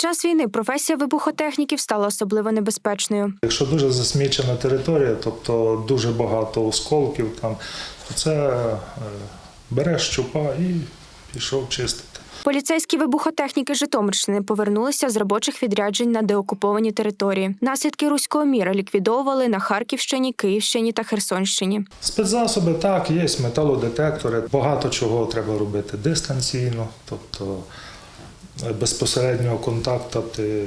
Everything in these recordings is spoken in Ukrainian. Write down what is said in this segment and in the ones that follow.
Час війни професія вибухотехніків стала особливо небезпечною. Якщо дуже засмічена територія, тобто дуже багато осколків, там, то це е, береш щупа і пішов чистити. Поліцейські вибухотехніки Житомирщини повернулися з робочих відряджень на деокуповані території. Наслідки руського міра ліквідовували на Харківщині, Київщині та Херсонщині. Спецзасоби так, є металодетектори, багато чого треба робити дистанційно, тобто безпосереднього контакту ти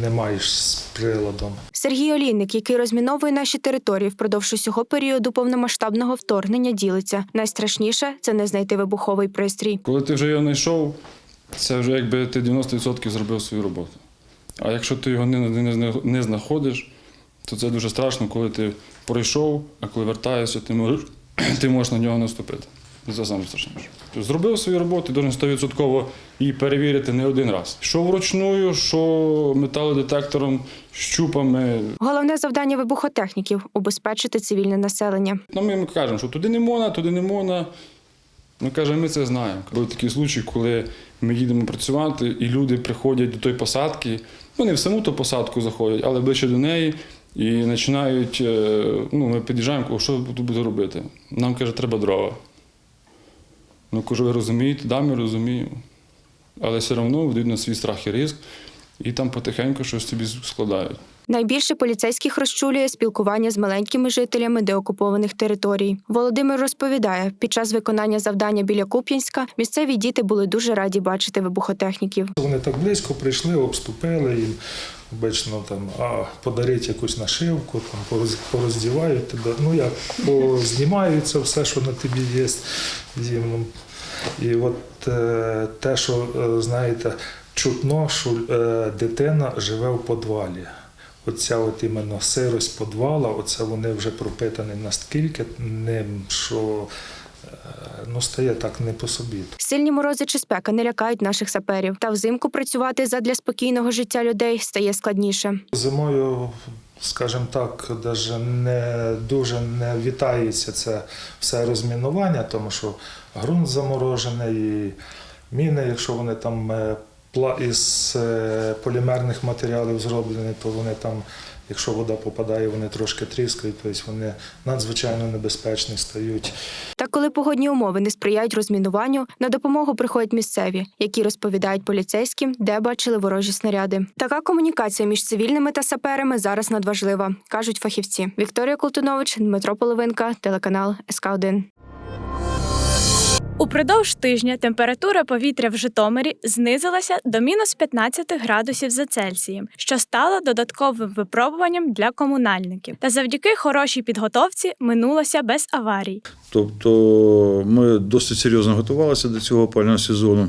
не маєш з приладом. Сергій Олійник, який розміновує наші території впродовж усього періоду повномасштабного вторгнення, ділиться. Найстрашніше це не знайти вибуховий пристрій. Коли ти вже його знайшов, це вже якби ти 90% зробив свою роботу. А якщо ти його не, не, не знаходиш, то це дуже страшно, коли ти пройшов, а коли вертаєшся, ти можеш, ти можеш на нього наступити. Саме страшніше. Тобто зробив свою роботу, должен 100% її перевірити не один раз. Що вручную, що металодетектором, щупами. Головне завдання вибухотехніків убезпечити цивільне населення. Ну, ми їм кажемо, що туди не можна, туди не можна. Ми кажемо, ми це знаємо. Були такі случаї, коли ми їдемо працювати, і люди приходять до тої посадки. Ну, не в саму ту посадку заходять, але ближче до неї. І починають, е, ну, ми під'їжджаємо, що тут буде робити? Нам каже, треба дрова. Ну, кажу, ви розумієте, да, ми розуміємо. Але все одно ведуть на свій страх і ризик, і там потихеньку щось собі складають. Найбільше поліцейських розчулює спілкування з маленькими жителями деокупованих територій. Володимир розповідає, під час виконання завдання біля Куп'янська місцеві діти були дуже раді бачити вибухотехніків. Вони так близько прийшли, обступили їм. Обично там, а подарить якусь нашивку, там пороз- пороздівають тебе. Ну як познімають це все, що на тобі є. їм. І от е, те, що е, знаєте, чутно, що е, дитина живе в подвалі. Оця от іменно сирость подвала, оце вони вже пропитані наскільки ним, що ну, стає так не по собі. Сильні морози чи спека не лякають наших саперів. Та взимку працювати задля спокійного життя людей стає складніше. Зимою, скажімо так, даже не дуже не вітається це все розмінування, тому що ґрунт заморожений, і міни, якщо вони там е, із е, полімерних матеріалів зроблені, то вони там, якщо вода попадає, вони трошки тріскають, тобто вони надзвичайно небезпечні стають. Та коли погодні умови не сприяють розмінуванню, на допомогу приходять місцеві, які розповідають поліцейським, де бачили ворожі снаряди. Така комунікація між цивільними та саперами зараз надважлива, кажуть фахівці. Вікторія Колтунович, Дмитро Половинка, телеканал СК 1 Упродовж тижня температура повітря в Житомирі знизилася до мінус 15 градусів за Цельсієм, що стало додатковим випробуванням для комунальників. Та завдяки хорошій підготовці минулося без аварій. Тобто ми досить серйозно готувалися до цього опального сезону.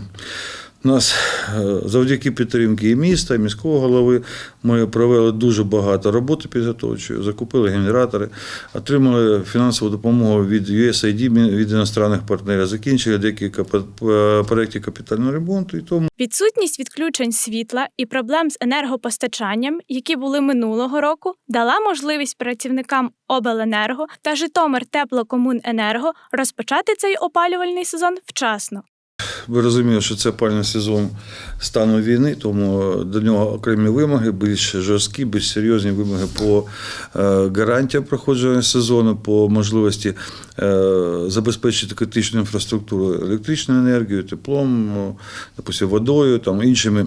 Нас е, завдяки підтримки і міста, і міського голови ми провели дуже багато роботи підготовчої, закупили генератори, отримали фінансову допомогу від USAID, від іностранних партнерів, закінчили декілька пе- проєктів капітального ремонту. І тому Відсутність відключень світла і проблем з енергопостачанням, які були минулого року, дала можливість працівникам обленерго та Житомир Теплокомуненерго розпочати цей опалювальний сезон вчасно. Ви розумієте, що це опалювальний сезон стану війни, тому до нього окремі вимоги, більш жорсткі, більш серйозні вимоги по е, гарантіям проходження сезону, по можливості е, забезпечити критичну інфраструктуру електричною енергією, теплом, допустим, водою, там, іншими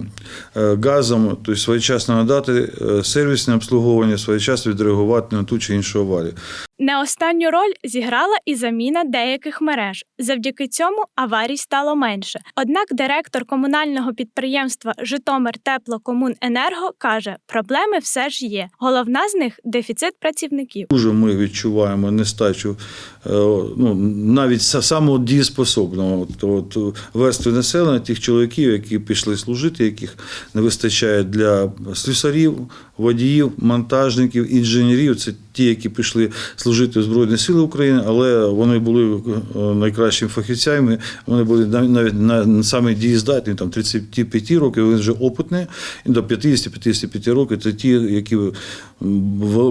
е, газом, тобто своєчасно надати е, сервісне обслуговування, своєчасно відреагувати на ту чи іншу аварію. Не останню роль зіграла і заміна деяких мереж. Завдяки цьому аварій стало менше. Однак директор комунального підприємства Житомир Теплокомуненерго каже, проблеми все ж є. Головна з них дефіцит працівників. Дуже ми відчуваємо нестачу е, ну, навіть са- самого дієспособного от, от, верстви населення, тих чоловіків, які пішли служити, яких не вистачає для слюсарів, водіїв, монтажників, інженерів. Це ті, які пішли служити в Збройні Сили України, але вони були е, найкращими фахівцями. Вони були нав- навіть на саме дієздатні, там 35 років, вони вже опитні, і до 50-55 років це ті, які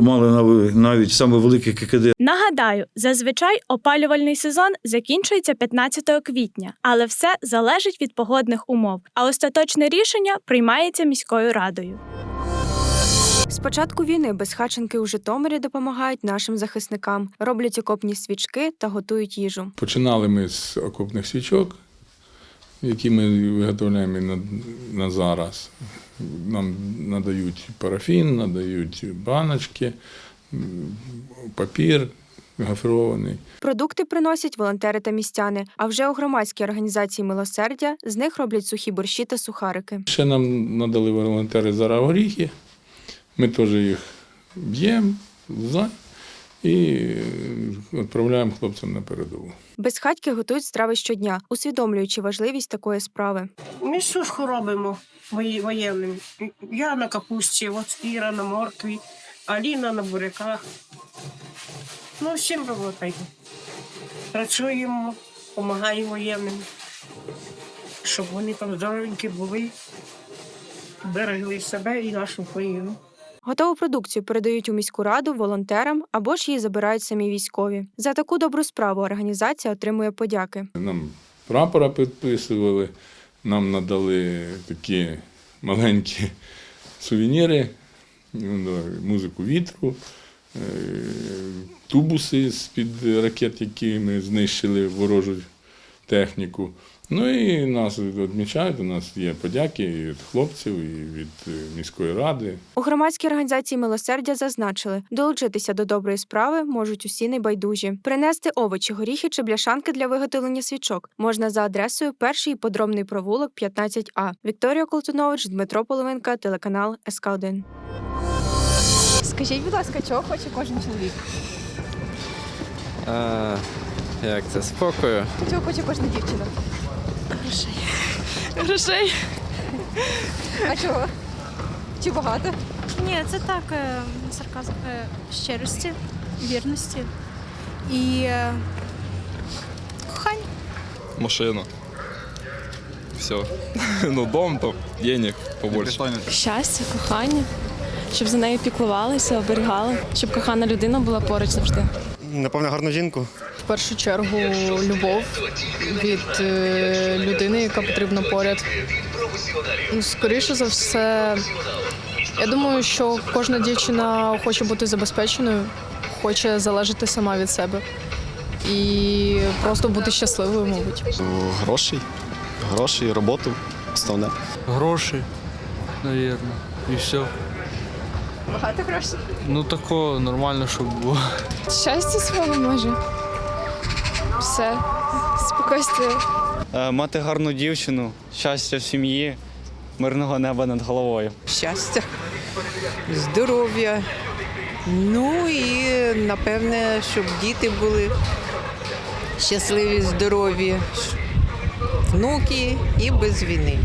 мали навіть саме велике ККД Нагадаю, зазвичай опалювальний сезон закінчується 15 квітня, але все залежить від погодних умов. А остаточне рішення приймається міською радою. З початку війни безхатченки у Житомирі допомагають нашим захисникам, роблять окопні свічки та готують їжу. Починали ми з окопних свічок, які ми виготовляємо на, на зараз. Нам надають парафін, надають баночки, папір гофрований. Продукти приносять волонтери та містяни. А вже у громадській організації милосердя з них роблять сухі борщі та сухарики. Ще нам надали волонтери зараз горіхи. Ми теж їх б'ємо за і е, відправляємо хлопцям на передову. Безхатьки готують страви щодня, усвідомлюючи важливість такої справи. Ми сушку робимо воєнним. Я на капусті, от Іра на моркві, Аліна на буряках. Ну, всім роботаємо. Працюємо, допомагаємо воєнним, щоб вони там здоровенькі були, берегли себе і нашу країну. Готову продукцію передають у міську раду волонтерам або ж її забирають самі військові. За таку добру справу організація отримує подяки. Нам прапора підписували, нам надали такі маленькі сувеніри, ну, музику вітру, е, тубуси з-під ракет, які ми знищили ворожу техніку. Ну і нас відмічають, у нас є подяки і від хлопців, і від е, міської ради. У громадській організації милосердя зазначили, долучитися до доброї справи можуть усі небайдужі. Принести овочі, горіхи чи бляшанки для виготовлення свічок можна за адресою перший подробний провулок 15А. Вікторія Колтунович, Дмитро Половинка, телеканал СК 1 Скажіть, будь ласка, чого хоче кожен чоловік? А, як це спокою? Чого хоче кожна дівчина? Грошей. Грошей. А чого? Чи багато? Ні, це так, е, сарказм е, щирості, вірності і е, кохання. машина. Все. Ну, дом, там, денег побольше. Щастя, кохання, щоб за нею піклувалися, оберігали, щоб кохана людина була поруч завжди. Напевно, гарну жінку. В першу чергу любов від е, людини, яка потрібна поряд. Ну, Скоріше за все, я думаю, що кожна дівчина хоче бути забезпеченою, хоче залежати сама від себе і просто бути щасливою, мабуть. Грошей. Гроші, роботу. Основне. Гроші, навірно. І все. Багато грошей. Ну тако нормально, щоб було. Щастя свого може. Все, спокійствие. Мати гарну дівчину, щастя в сім'ї, мирного неба над головою. Щастя, здоров'я. Ну і напевне, щоб діти були щасливі, здорові, внуки і без війни.